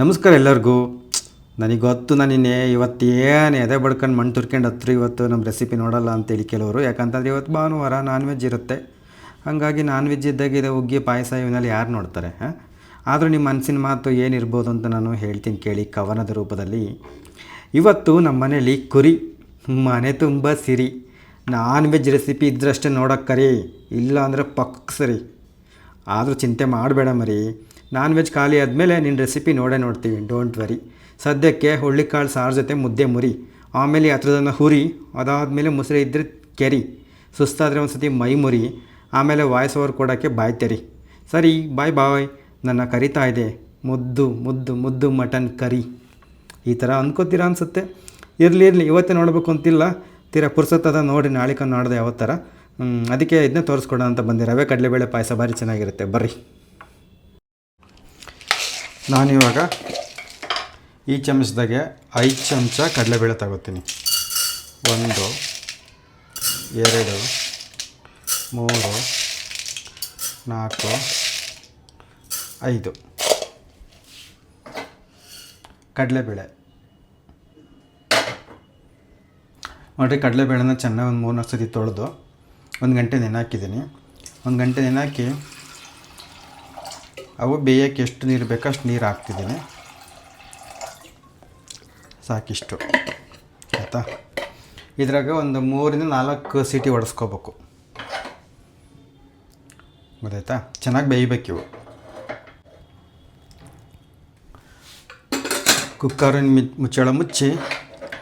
ನಮಸ್ಕಾರ ಎಲ್ಲರಿಗೂ. ನನಗೆ ಗೊತ್ತು ನಾನಿನ್ನೆ ಇವತ್ತು ಏನು ಎದೆ ಬಡ್ಕೊಂಡು ಮಣ್ಣು ತುರ್ಕೊಂಡು ಹತ್ರ ಇವತ್ತು ನಮ್ಮ ರೆಸಿಪಿ ನೋಡಲ್ಲ ಅಂತೇಳಿ ಕೆಲವರು. ಯಾಕಂತಂದ್ರೆ ಇವತ್ತು ಭಾನುವಾರ ನಾನ್ ವೆಜ್ ಇರುತ್ತೆ. ಹಾಗಾಗಿ ನಾನ್ ವೆಜ್ ಇದ್ದಾಗ ಇದೆ ಹುಗ್ಗಿ ಪಾಯಸ ಇವನ್ನೆಲ್ಲ ಯಾರು ನೋಡ್ತಾರೆ, ಹಾಂ? ಆದರೂ ನಿಮ್ಮ ಮನಸ್ಸಿನ ಮಾತು ಏನಿರ್ಬೋದು ಅಂತ ನಾನು ಹೇಳ್ತೀನಿ ಕೇಳಿ ಕವನದ ರೂಪದಲ್ಲಿ. ಇವತ್ತು ನಮ್ಮ ಮನೇಲಿ ಕುರಿ, ಮನೆ ತುಂಬ ಸಿರಿ. ನಾನ್ ವೆಜ್ ರೆಸಿಪಿ ಇದ್ದರಷ್ಟೇ ನೋಡೋಕ್ಕರಿ ಇಲ್ಲ ಅಂದರೆ ಪಕ್ಕ ಸರಿ. ಆದರೂ ಚಿಂತೆ ಮಾಡಬೇಡ ಮರಿ. ನಾನ್ ವೆಜ್ ಖಾಲಿ ಆದಮೇಲೆ ನಿನ್ನ ರೆಸಿಪಿ ನೋಡೇ ನೋಡ್ತೀವಿ ಡೋಂಟ್ ವರಿ ಸದ್ಯಕ್ಕೆ ಹುಳ್ಳಿಕಾಳು ಸಾರು ಜೊತೆ ಮುದ್ದೆ ಮುರಿ. ಆಮೇಲೆ ಹತ್ರದನ್ನು ಹುರಿ, ಅದಾದಮೇಲೆ ಮೊಸರು ಇದ್ದರೆ ಕೆರಿ. ಸುಸ್ತಾದರೆ ಒಂದು ಸತಿ ಮೈ ಮುರಿ, ಆಮೇಲೆ ವಾಯ್ಸ್ ಓವರ್ ಕೊಡೋಕ್ಕೆ ಬಾಯ್ ತೆರಿ. ಸರಿ ಬಾಯ್ ಬಾಯ್ ನನ್ನ ಕರಿತಾ ಇದೆ. ಮುದ್ದು ಮುದ್ದು ಮುದ್ದು ಮಟನ್ ಕರಿ. ಈ ಥರ ಅಂದ್ಕೋತೀರಾ ಅನಿಸುತ್ತೆ? ಇರಲಿ ಇರಲಿ, ಇವತ್ತೇ ನೋಡಬೇಕು ಅಂತಿಲ್ಲ. ತೀರಾ ಪುರ್ಸತ್ತದ ನೋಡಿ ನಾಳಿಕ ನೋಡಿದೆ ಯಾವ ಥರ ಅದಕ್ಕೆ ಇದನ್ನೇ ತೋರಿಸ್ಕೊಡೋಣ ಅಂತ ಬಂದೆ. ರವೆ ಕಡಲೆಬೇಳೆ ಪಾಯಸ ಭಾರಿ ಚೆನ್ನಾಗಿರುತ್ತೆ. ಬರ್ರಿ. ನಾನಿವಾಗ ಈ ಚಮಚದಾಗೆ ಐದು ಚಮಚ ಕಡಲೆಬೇಳೆ ತಗೋತೀನಿ. ಒಂದು, ಎರಡು, ಮೂರು, ನಾಲ್ಕು, ಐದು. ಕಡಲೆಬೇಳೆ. ನೋಡಿರಿ, ಕಡಲೆಬೇಳೆನ ಚೆನ್ನಾಗಿ ಒಂದು ಮೂರು ನಾಲ್ಕು ಸತಿ ತೊಳೆದು ಒಂದು ಗಂಟೆ ನೆನಾಕಿದ್ದೀನಿ ಒಂದು ಗಂಟೆ ನೆನಾಕಿ ಅವು ಬೇಯೋಕ್ಕೆ ಎಷ್ಟು ನೀರು ಬೇಕೋ ಅಷ್ಟು ನೀರು ಹಾಕ್ತಿದ್ದೀನಿ. ಸಾಕಿಷ್ಟು. ಆಯಿತಾ? ಇದ್ರಾಗ ಒಂದು ಮೂರಿಂದ ನಾಲ್ಕು ಸೀಟಿ ಹೊಡೆಸ್ಕೋಬೇಕು ಗೊತ್ತಾಯ್ತಾ? ಚೆನ್ನಾಗಿ ಬೇಯಬೇಕು ಇವು. ಕುಕ್ಕರಿನ ಮಿ, ಮುಚ್ಚಳ ಮುಚ್ಚಿ.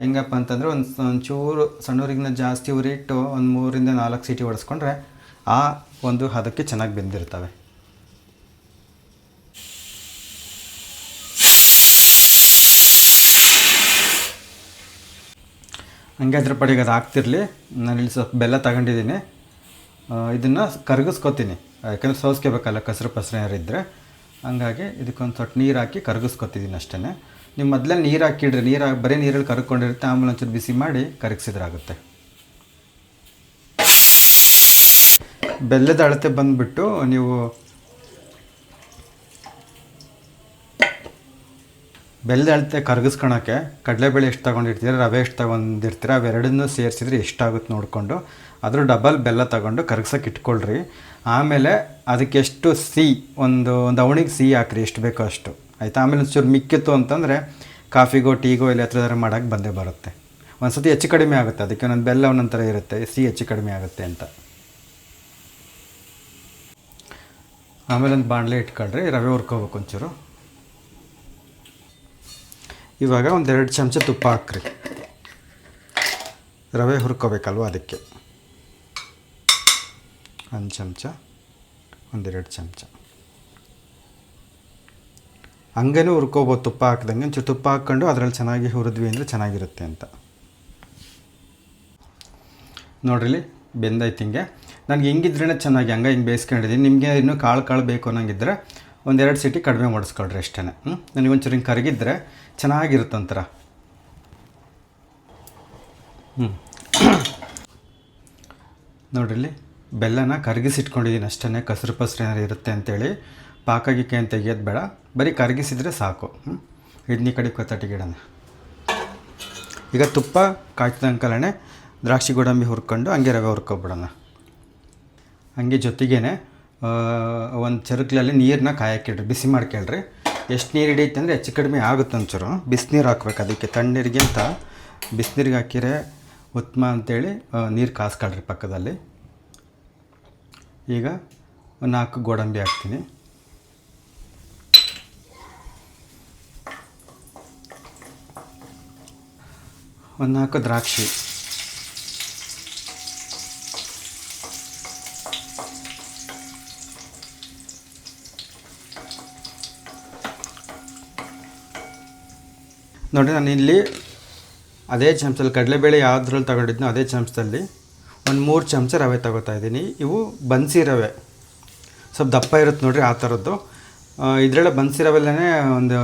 ಹೆಂಗಪ್ಪ ಅಂತಂದರೆ ಒಂದು ಒಂಚೂರು ಸಣ್ಣೂರಿಗಿನ ಜಾಸ್ತಿ ಉರಿಟ್ಟು ಒಂದು ಮೂರಿಂದ ನಾಲ್ಕು ಸೀಟಿ ಹೊಡೆಸ್ಕೊಂಡ್ರೆ ಆ ಒಂದು ಹದಕ್ಕೆ ಚೆನ್ನಾಗಿ ಬೆಂದಿರ್ತವೆ. ಹಂಗೆ ಅದ್ರ ಪಡೆಗೆ ಅದು ಆಗ್ತಿರಲಿ. ನಾನಿಲ್ಲಿ ಸ್ವಲ್ಪ ಬೆಲ್ಲ ತಗೊಂಡಿದ್ದೀನಿ. ಇದನ್ನು ಕರಗಿಸ್ಕೊತೀನಿ. ಯಾಕೆಂದರೆ ಸೋಸ್ಕೋಬೇಕಲ್ಲ, ಕಸರು ಪಸರು ಏನಾರು ಇದ್ದರೆ ಹಂಗಾಗಿ ಇದಕ್ಕೊಂದು ಸ್ವಲ್ಪ ನೀರು ಹಾಕಿ ಕರಗಿಸ್ಕೊತಿದ್ದೀನಿ ಅಷ್ಟೇ ನೀವು ಮೊದಲೇ ನೀರು ಹಾಕಿಡ್ರಿ, ನೀರು ಬರೀ ನೀರಲ್ಲಿ ಕರ್ಕೊಂಡಿರುತ್ತೆ, ಆಮೇಲೆ ಒಂಚೂರು ಬಿಸಿ ಮಾಡಿ ಕರಗಿಸಿದ್ರಾಗುತ್ತೆ. ಬೆಲ್ಲದ ಅಳತೆ ಬಂದುಬಿಟ್ಟು ನೀವು ಬೆಲ್ಲದ ಅಳತೆ ಕರಗಿಸ್ಕೊಳಕ್ಕೆ ಕಡಲೆಬೇಳೆ ಎಷ್ಟು ತೊಗೊಂಡಿರ್ತೀರ, ರವೆ ಎಷ್ಟು ತೊಗೊಂಡಿರ್ತೀರ, ಅವೆರಡನ್ನೂ ಸೇರಿಸಿದ್ರೆ ಎಷ್ಟಾಗುತ್ತೆ ನೋಡಿಕೊಂಡು ಅದ್ರ ಡಬಲ್ ಬೆಲ್ಲ ತೊಗೊಂಡು ಕರಗ್ಸೋಕೆ ಇಟ್ಕೊಳ್ರಿ. ಆಮೇಲೆ ಅದಕ್ಕೆ ಎಷ್ಟು ಸಿಹಿ, ಒಂದು ಒಂದು ಅವಣಿಗೆ ಸಿಹಿ ಹಾಕ್ರಿ, ಎಷ್ಟು ಬೇಕೋ ಅಷ್ಟು. ಆಯಿತಾ? ಆಮೇಲೆ ಒಂಚೂರು ಮಿಕ್ಕಿತ್ತು ಅಂತಂದರೆ ಕಾಫಿಗೋ, ಟೀಗೋ ಇಲ್ಲ ಹತ್ರದಾರ ಮಾಡೋಕ್ಕೆ ಬಂದೇ ಬರುತ್ತೆ. ಒಂದು ಸತಿ ಹೆಚ್ಚು ಕಡಿಮೆ ಆಗುತ್ತೆ, ಅದಕ್ಕೆ ಒಂದೊಂದು ಬೆಲ್ಲ ಒಂದೊಂದು ಥರ ಇರುತ್ತೆ, ಸಿಹಿ ಹೆಚ್ಚು ಕಡಿಮೆ ಆಗುತ್ತೆ ಅಂತ. ಆಮೇಲೆ ಒಂದು ಬಾಣಲೆ ಇಟ್ಕೊಳ್ರಿ, ರವೆ ಹುರ್ಕೋಬೇಕು ಒಂಚೂರು. ಇವಾಗ ಒಂದೆರಡು ಚಮಚ ತುಪ್ಪ ಹಾಕ್ರಿ. ರವೆ ಹುರ್ಕೋಬೇಕಲ್ವ ಅದಕ್ಕೆ? ಒಂದು ಚಮಚ, ಒಂದೆರಡು ಚಮಚ. ಹಂಗೇನೂ ಹುರ್ಕೋಬೋದು, ತುಪ್ಪ ಹಾಕ್ದಂಗೆ. ಒಂಚೂರು ತುಪ್ಪ ಹಾಕ್ಕೊಂಡು ಅದರಲ್ಲಿ ಚೆನ್ನಾಗಿ ಹುರಿದ್ವಿ ಅಂದರೆ ಚೆನ್ನಾಗಿರುತ್ತೆ ಅಂತ. ನೋಡ್ರಿ ಬೆಂದೈತಿ ಹಿಂಗೆ. ನನಗೆ ಹಿಂಗಿದ್ರೇ ಚೆನ್ನಾಗಿ, ಹಂಗೆ ಹಿಂಗೆ ಬೇಯಿಸ್ಕೊಂಡಿದ್ದೀನಿ. ನಿಮಗೆ ಇನ್ನೂ ಕಾಳು ಕಾಳು ಬೇಕು ಅನ್ನೋಂಗಿದ್ರೆ ಒಂದೆರಡು ಸೀಟಿ ಕಡಿಮೆ ಮಾಡಿಸ್ಕೊಳ್ರಿ ಅಷ್ಟೇ ಹ್ಞೂ ನನಗೆ ಒಂಚೂರು ಹಿಂಗೆ ಕರಗಿದ್ರೆ ಚೆನ್ನಾಗಿರುತ್ತೆ ಒಂಥರ. ಹ್ಞೂ ನೋಡ್ರಿ ಬೆಲ್ಲನ ಕರಗಿಸಿಟ್ಕೊಂಡಿದ್ದೀನಿ ಅಷ್ಟೇ ಕಸರು ಪಸರು ಏನಾರು ಇರುತ್ತೆ ಅಂತೇಳಿ ಪಾಕ ಗೀಕ ಏನು ತೆಗಿಯೋದು ಬೇಡ. ಬರೀ ಕರಗಿಸಿದ್ರೆ ಸಾಕು. ಹ್ಞೂ ಇಡ್ನಿ ಕಡೆ ಕೊತ್ತಟ್ಟಿಗಿಡೋಣ ಈಗ ತುಪ್ಪ ಕಾಯ್ತದಂಕಲೇ ದ್ರಾಕ್ಷಿ ಗೋಡಂಬಿ ಹುರ್ಕೊಂಡು ಹಂಗೆ ರವೆ ಹುರ್ಕೊಬಿಡೋಣ. ಹಂಗೆ ಜೊತೆಗೇ ಒಂದು ಚರಕ್ಲಲ್ಲಿ ನೀರನ್ನ ಕಾಯಕ್ಕಿಡ್ರಿ ಬಿಸಿ ಮಾಡ್ಕೊಳ್ರಿ ಎಷ್ಟು ನೀರು ಹಿಡಿಯುತ್ತೆ ಅಂದರೆ ಹೆಚ್ಚು ಕಡಿಮೆ ಆಗುತ್ತೆ ಒಂಚೂರು. ಬಿಸಿನೀರು ಹಾಕ್ಬೇಕು ಅದಕ್ಕೆ. ತಣ್ಣೀರಿಗಿಂತ ಬಿಸಿನೀರಿಗೆ ಹಾಕಿರೆ ಉತ್ತಮ ಅಂತೇಳಿ ನೀರು ಕಾಸ್ಕೊಳ್ರಿ ಪಕ್ಕದಲ್ಲಿ. ಈಗ ನಾಲ್ಕು ಗೋಡಂಬಿ ಹಾಕ್ತೀನಿ. ಒಂದು ನಾಲ್ಕು ದ್ರಾಕ್ಷಿ. ನೋಡಿ ನಾನು ಇಲ್ಲಿ ಅದೇ ಚಮಚದಲ್ಲಿ ಕಡಲೆಬೇಳೆ ಯಾವುದ್ರಲ್ಲಿ ತಗೊಂಡಿದ್ನೋ ಅದೇ ಚಮಚದಲ್ಲಿ ಒಂದು ಮೂರು ಚಮಚ ರವೆ ತಗೋತಾ ಇದ್ದೀನಿ. ಇವು ಬನ್ಸಿ ರವೆ. ಸ್ವಲ್ಪ ದಪ್ಪ ಇರುತ್ತೆ ನೋಡಿರಿ ಆ ಥರದ್ದು ಇದರಲ್ಲೇ ಬನ್ಸಿ ರವೆಲ್ಲೇ ಒಂದು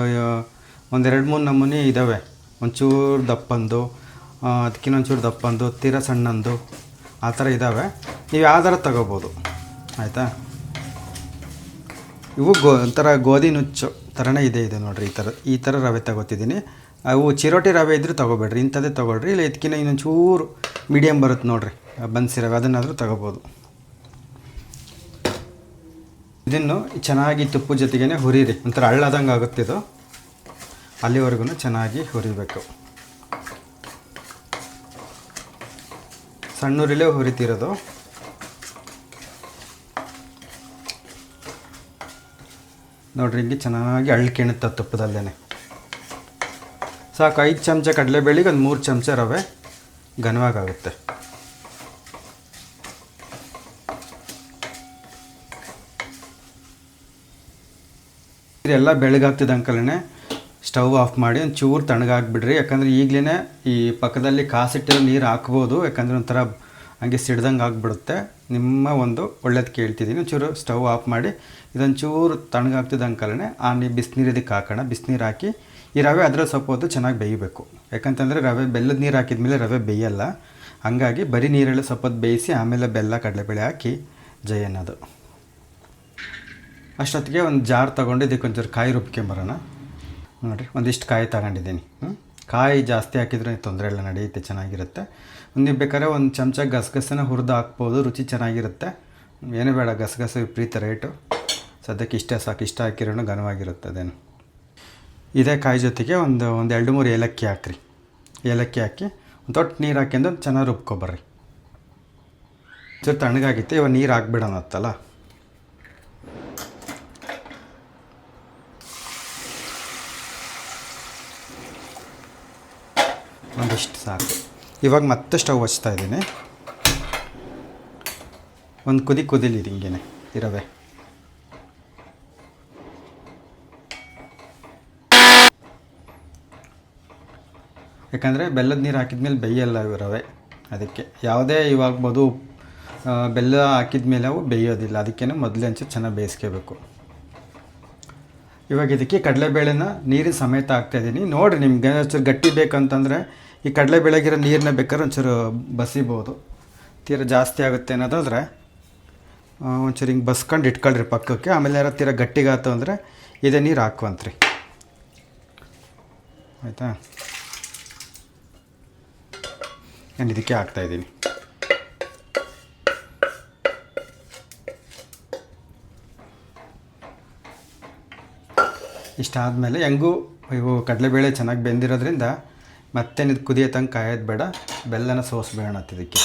ಒಂದೆರಡು ಮೂರು ನಮೂನಿ ಇದ್ದಾವೆ ಒಂಚೂರು ದಪ್ಪಂದು ಅದಕ್ಕಿಂತ ಒಂಚೂರು ದಪ್ಪಂದು, ತೀರ ಸಣ್ಣಂದು ಆ ಥರ ಇದ್ದಾವೆ ನೀವು ಯಾವ್ದಾರ ತಗೋಬೋದು? ಆಯಿತಾ? ಇವು ಗೋ, ಒಂಥರ ಗೋಧಿ ನುಚ್ಚು ಥರನೇ ಇದೆ ಇದೆ ನೋಡಿರಿ ಈ ಥರ ಈ ಥರ ರವೆ ತಗೋತಿದ್ದೀನಿ. ಅವು ಚಿರೋಟಿ ರವೆ ಇದ್ದರೆ ತೊಗೋಬೇಡ್ರಿ, ಇಂಥದ್ದೇ ತೊಗೊಳ್ರಿ. ಇಲ್ಲ ಇದಕ್ಕಿಂತ ಇನ್ನೊಂದು ಚೂರು ಮೀಡಿಯಮ್ ಬರುತ್ತೆ ನೋಡಿರಿ, ಬನ್ಸಿ ರವೆ, ಅದನ್ನಾದರೂ ತೊಗೋಬೋದು. ಇದನ್ನು ಚೆನ್ನಾಗಿ ತುಪ್ಪ ಜೊತೆಗೇ ಹುರಿರಿ, ಒಂಥರ ಹಳ್ಳದಂಗೆ ಆಗುತ್ತೆ ಇದು. ಅಲ್ಲಿವರೆಗೂ ಚೆನ್ನಾಗಿ ಹುರಿಬೇಕು. ಸಣ್ಣೂರಿಲೇ ಹುರಿತಿರೋದು. ನೋಡ್ರಿ ಹಿಂಗೆ ಚೆನ್ನಾಗಿ ಅಳ್ಕೆಣುತ್ತೆ ತುಪ್ಪದಲ್ಲೇ ಸಾಕು, ಐದು ಚಮಚ ಕಡಲೆಬೇಳಿಗೆ ಒಂದು ಮೂರು ಚಮಚ ರವೆ ಘನವಾಗುತ್ತೆ ಎಲ್ಲ ಬೆಳಗಾಗ್ತಿದ್ದ ಅಂಕಲೇ ಸ್ಟವ್ ಆಫ್ ಮಾಡಿ ಒಂದು ಚೂರು ತಣ್ಣಗಾಕ್ಬಿಡ್ರಿ ಯಾಕಂದರೆ ಈಗಲೇ ಈ ಪಕ್ಕದಲ್ಲಿ ಕಾಸಿಟ್ಟಿರೋ ನೀರು ಹಾಕ್ಬೋದು, ಯಾಕಂದರೆ ಒಂಥರ ಹಂಗೆ ಸಿಡ್ದಂಗೆ ಆಗಿಬಿಡುತ್ತೆ. ನಿಮ್ಮ ಒಂದು ಒಳ್ಳೇದು ಕೇಳ್ತಿದ್ದೀನಿ. ಒಂಚೂರು ಸ್ಟವ್ ಆಫ್ ಮಾಡಿ ಇದೊಂದು ಚೂರು ಅಂಕಲೇ ಆ ನೀ ಬಿಸಿನೀರು ಇದಕ್ಕೆ ಹಾಕೋಣ. ಬಿಸಿನೀರು ಹಾಕಿ ಈ ರವೆ ಅದರ ಸ್ವಲ್ಪ ಹೊತ್ತು ಚೆನ್ನಾಗಿ ಬೇಯಬೇಕು. ಯಾಕಂತಂದರೆ ರವೆ ಬೆಲ್ಲದ ನೀರು ಹಾಕಿದ್ಮೇಲೆ ರವೆ ಬೇಯಲ್ಲ. ಹಂಗಾಗಿ ಬರೀ ನೀರಲ್ಲಿ ಹೊತ್ತು ಬೇಯಿಸಿ ಆಮೇಲೆ ಬೆಲ್ಲ, ಕಡಲೆಬೇಳೆ ಹಾಕಿ ಜೈ ಅನ್ನೋದು. ಅಷ್ಟೊತ್ತಿಗೆ ಒಂದು ಜಾರ್ ತೊಗೊಂಡು ಇದಕ್ಕೆ ಒಂಚೂರು ಕಾಯಿ ರುಬ್ಕೊಂಬರೋಣ ನೋಡಿರಿ, ಒಂದಿಷ್ಟು ಕಾಯಿ ತಗೊಂಡಿದ್ದೀನಿ. ಹ್ಞೂ ಕಾಯಿ ಜಾಸ್ತಿ ಹಾಕಿದ್ರೆ ತೊಂದರೆ ಇಲ್ಲ, ನಡೆಯುತ್ತೆ, ಚೆನ್ನಾಗಿರುತ್ತೆ. ನೀವು ಬೇಕಾದ್ರೆ ಒಂದು ಚಮಚ ಗಸಗಸನ ಹುರಿದು ಹಾಕ್ಬೋದು, ರುಚಿ ಚೆನ್ನಾಗಿರುತ್ತೆ. ಏನು ಬೇಡ, ಗಸಗಸೆ ವಿಪರೀತ ರೇಟು. ಸದ್ಯಕ್ಕೆ ಇಷ್ಟೇ ಸಾಕು, ಇಷ್ಟ ಹಾಕಿರೋಣ ಘನವಾಗಿರುತ್ತೆ ಅದೇನು. ಇದೇ ಕಾಯಿ ಜೊತೆಗೆ ಒಂದು ಒಂದು ಎರಡು ಮೂರು ಏಲಕ್ಕಿ ಹಾಕ್ರಿ. ಏಲಕ್ಕಿ ಹಾಕಿ ಒಂದು ದೊಡ್ಡ ನೀರು ಹಾಕ್ಯಂದು ಚೆನ್ನಾಗಿ ರುಬ್ಕೊಬರ್ರಿ. ಚೂರು ತಣ್ಣಗಾಗಿತ್ತು ಇವಾಗ ನೀರು ಹಾಕ್ಬಿಡೋಣತ್ತಲ್ಲ ಒಂದಿಷ್ಟು ಸಾಕು. ಇವಾಗ ಮತ್ತೆ ಸ್ಟವ್ ಹಚ್ತಾ ಇದ್ದೀನಿ. ಒಂದು ಕುದಿ ಕುದಿಲಿ ಹಿಂಗೇನೆ, ಇರವೆ. ಯಾಕಂದರೆ ಬೆಲ್ಲದ ನೀರು ಹಾಕಿದ್ಮೇಲೆ ಬೇಯಲ್ಲ ಇವು ರವೆ ಅದಕ್ಕೆ ಯಾವುದೇ ಇವಾಗ ಬೆಲ್ಲ ಹಾಕಿದ ಮೇಲೆ ಅವು ಬೇಯೋದಿಲ್ಲ ಅದಕ್ಕೇ ಮೊದಲೇ ಅಂಚೆ ಚೆನ್ನಾಗಿ ಬೇಯಿಸ್ಕೋಬೇಕು. ಇವಾಗ ಇದಕ್ಕೆ ಕಡಲೆಬೇಳೆನ ನೀರಿನ ಸಮೇತ ಹಾಕ್ತಾಯಿದ್ದೀನಿ ನೋಡಿರಿ ನಿಮ್ಗೆ ಒಂಚೂರು ಗಟ್ಟಿ ಬೇಕಂತಂದರೆ ಈ ಕಡಲೆಬೇಳೆಗಿರೋ ನೀರನ್ನ ಬೇಕಾದ್ರೆ ಒಂಚೂರು ಬಸಿಬೋದು. ತೀರ ಜಾಸ್ತಿ ಆಗುತ್ತೆ ಅನ್ನೋದಾದರೆ ಒಂಚೂರು ಹಿಂಗೆ ಬಸ್ಕೊಂಡು ಇಟ್ಕೊಳ್ರಿ ಪಕ್ಕಕ್ಕೆ. ಆಮೇಲೆ ಯಾರೋ ತೀರ ಗಟ್ಟಿಗಾತು ಅಂದರೆ ಇದೇ ನೀರು ಹಾಕುವಂತ್ರಿ. ಆಯಿತಾ? ನಾನು ಇದಕ್ಕೆ ಹಾಕ್ತಾಯಿದ್ದೀನಿ ಇಷ್ಟಾದಮೇಲೆ ಹೆಂಗೂ ಇವು ಕಡಲೆಬೇಳೆ ಚೆನ್ನಾಗಿ ಬೆಂದಿರೋದ್ರಿಂದ ಮತ್ತೆ ಇದು ಕುದಿಯೋ ತನಕ ಕಾಯೋದು ಬೇಡ, ಬೆಲ್ಲನ ಸೋಸ್ಬೇಡ ಇದಕ್ಕೆ.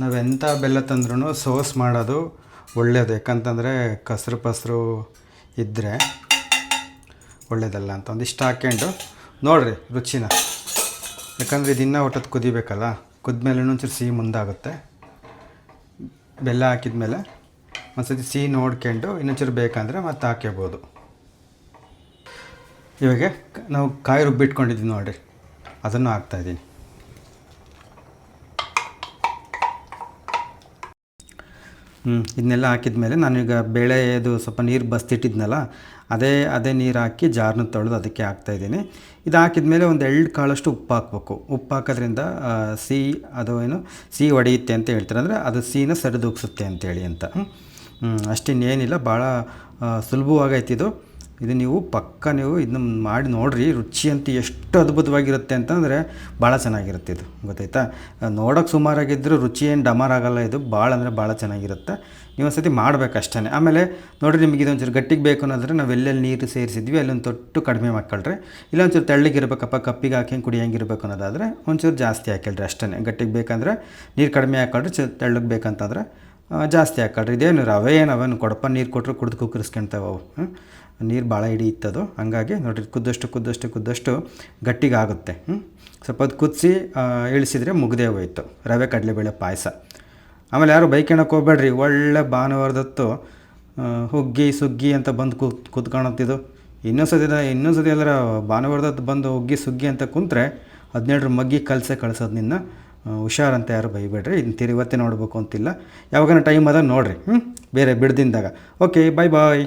ನಾವೆಂಥ ಬೆಲ್ಲ ತಂದ್ರೂ ಸೋಸ್ ಮಾಡೋದು ಒಳ್ಳೆಯದು ಯಾಕಂತಂದರೆ ಕಸರು ಪಸರು ಇದ್ದರೆ ಒಳ್ಳೇದಲ್ಲ ಅಂತ ಒಂದಿಷ್ಟು ಹಾಕ್ಕೊಂಡು ನೋಡಿರಿ ರುಚಿನ. ಯಾಕಂದರೆ ಇದು ಇನ್ನೂ ಒಟ್ಟದ್ದು ಕುದಿಬೇಕಲ್ಲ, ಕುದ್ಮೇಲೆ ಒಂಚೂರು ಸಿಹಿ ಮುಂದಾಗುತ್ತೆ. ಬೆಲ್ಲ ಹಾಕಿದ್ಮೇಲೆ ಒಂದ್ಸತಿ ಸಿಹಿ ನೋಡ್ಕೊಂಡು ಇನ್ನೊಂಚೂರು ಬೇಕಂದರೆ ಮತ್ತೆ ಹಾಕ್ಕೋಬೋದು ಇವಾಗ ನಾವು ಕಾಯಿ ರುಬ್ಬಿಟ್ಕೊಂಡಿದ್ದೀವಿ ನೋಡಿರಿ, ಅದನ್ನು ಹಾಕ್ತಾಯಿದ್ದೀನಿ ಹ್ಞೂ ಇದನ್ನೆಲ್ಲ ಹಾಕಿದ್ಮೇಲೆ ನಾನೀಗ ಬೇಳೆದು ಸ್ವಲ್ಪ ನೀರು ಬಸ್ತಿಟ್ಟಿದ್ನಲ್ಲ, ಅದೇ ಅದೇ ನೀರು ಹಾಕಿ ಜಾರ್ನ ತೊಳೆದು ಅದಕ್ಕೆ ಹಾಕ್ತಾಯಿದ್ದೀನಿ ಇದು ಹಾಕಿದ್ಮೇಲೆ ಒಂದು ಎಳ್ಳು ಕಾಳಷ್ಟು ಉಪ್ಪು ಹಾಕ್ಬೇಕು. ಉಪ್ಪು ಹಾಕೋದ್ರಿಂದ ಸಿಹಿ, ಅದು ಏನು, ಸಿಹಿ ಒಡೆಯುತ್ತೆ ಅಂತ ಹೇಳ್ತಾರೆ. ಅಂದರೆ ಅದು ಸಿಹಿನ ಸರಿದೂಗಿಸುತ್ತೆ ಅಂತೇಳಿ ಅಂತ. ಹ್ಞೂ ಅಷ್ಟಿನ್ನೇನಿಲ್ಲ ಭಾಳ ಸುಲಭವಾಗೈತಿದು ಸುಲಭವಾಗೈತೆ ಇದು ಇದು ನೀವು ಪಕ್ಕ ನೀವು ಇದನ್ನ ಮಾಡಿ ನೋಡಿರಿ, ರುಚಿ ಅಂತ ಎಷ್ಟು ಅದ್ಭುತವಾಗಿರುತ್ತೆ ಅಂತಂದರೆ ಭಾಳ ಚೆನ್ನಾಗಿರುತ್ತೆ ಇದು, ಗೊತ್ತಾಯ್ತಾ? ನೋಡೋಕೆ ಸುಮಾರಾಗಿದ್ದರೂ ರುಚಿ ಏನು ಡಮಾರ್ ಆಗೋಲ್ಲ, ಇದು ಭಾಳ ಅಂದರೆ ಭಾಳ ಚೆನ್ನಾಗಿರುತ್ತೆ. ನೀವು ಒಂದು ಸತಿ ಅಷ್ಟೇ ಆಮೇಲೆ ನೋಡಿರಿ ನಿಮಗೆ ಇದೊಂಚೂರು ಗಟ್ಟಿಗೆ ಬೇಕು ಅನ್ನೋದ್ರೆ ನಾವು ಎಲ್ಲೆಲ್ಲಿ ನೀರು ಸೇರಿಸಿದ್ವಿ, ಅಲ್ಲೊಂದು ತೊಟ್ಟು ಕಡಿಮೆ ಮಾಡ್ಕೊಳ್ರಿ. ಇಲ್ಲ ಒಂಚೂರು ತೆಳ್ಳಗಿರ್ಬೇಕಪ್ಪ ಕಪ್ಪಿಗೆ ಹಾಕಿ ಕುಡಿಯಂಗಿರ್ಬೇಕು ಅನ್ನೋದಾದರೆ ಒಂಚೂರು ಜಾಸ್ತಿ ಹಾಕಿಳ್ರಿ ಅಷ್ಟೇ ಗಟ್ಟಿಗೆ ಬೇಕಂದ್ರೆ ನೀರು ಕಡಿಮೆ ಹಾಕೊಳ್ರಿ ಚ, ತೆಳ್ಳಗೆ ಬೇಕಂತಂದ್ರೆ ಜಾಸ್ತಿ ಹಾಕೊಳ್ರಿ ಇದೇನು ರವೆ ಏನು ಅವೇನು ಕೊಡಪ್ಪ, ನೀರು ಕೊಟ್ಟರು ಕುಡಿದು ಕುಕ್ಕರಿಸ್ಕೊಂತಾವೆ ಅವು? ನೀರು ಭಾಳ ಹಿಡಿಯುತ್ತದು ಹಾಗಾಗಿ ನೋಡಿರಿ ಕುದ್ದಷ್ಟು ಕುದ್ದಷ್ಟು ಕುದ್ದಷ್ಟು ಗಟ್ಟಿಗಾಗುತ್ತೆ. ಸ್ವಲ್ಪ ಅದು ಕುದಿಸಿ ಇಳಿಸಿದರೆ ಮುಗ್ದೇ ಹೋಯ್ತು. ರವೆ, ಕಡಲೆಬೇಳೆ, ಪಾಯಸ. ಆಮೇಲೆ ಯಾರು ಬೈಕೆಣಕ್ಕೆ ಹೋಗ್ಬೇಡ್ರಿ. ಒಳ್ಳೆ ಭಾನುವಾರದತ್ತು ಹುಗ್ಗಿ, ಸುಗ್ಗಿ ಅಂತ ಬಂದು ಕೂತ್ ಕೂತ್ಕೊಳತ್ತಿದ್ದು ಇನ್ನೊಂದು ಸತಿ ಇನ್ನೊಂದು ಸತಿ ಎಲ್ಲರ ಭಾನುವಾರದತ್ತು ಬಂದು ಹುಗ್ಗಿ, ಸುಗ್ಗಿ ಅಂತ ಕುಂತ್ರೆ ಹದಿನೇಳರ ಮಗ್ಗಿ ಕಲಸೆ ಕಳ್ಸೋದು ನಿನ್ನ ಹುಷಾರಂತ ಯಾರು ಬೈಬೇಡ್ರಿ. ಇನ್ನು ನೋಡಬೇಕು ನೋಡ್ಬೇಕು ಅಂತಿಲ್ಲ. ಯಾವಾಗನ ಟೈಮ್ ಅದ ನೋಡಿರಿ. ಹ್ಞೂ ಬೇರೆ ಬಿಡ್ದಿಂದಾಗ. ಓಕೆ ಬಾಯ್ ಬಾಯ್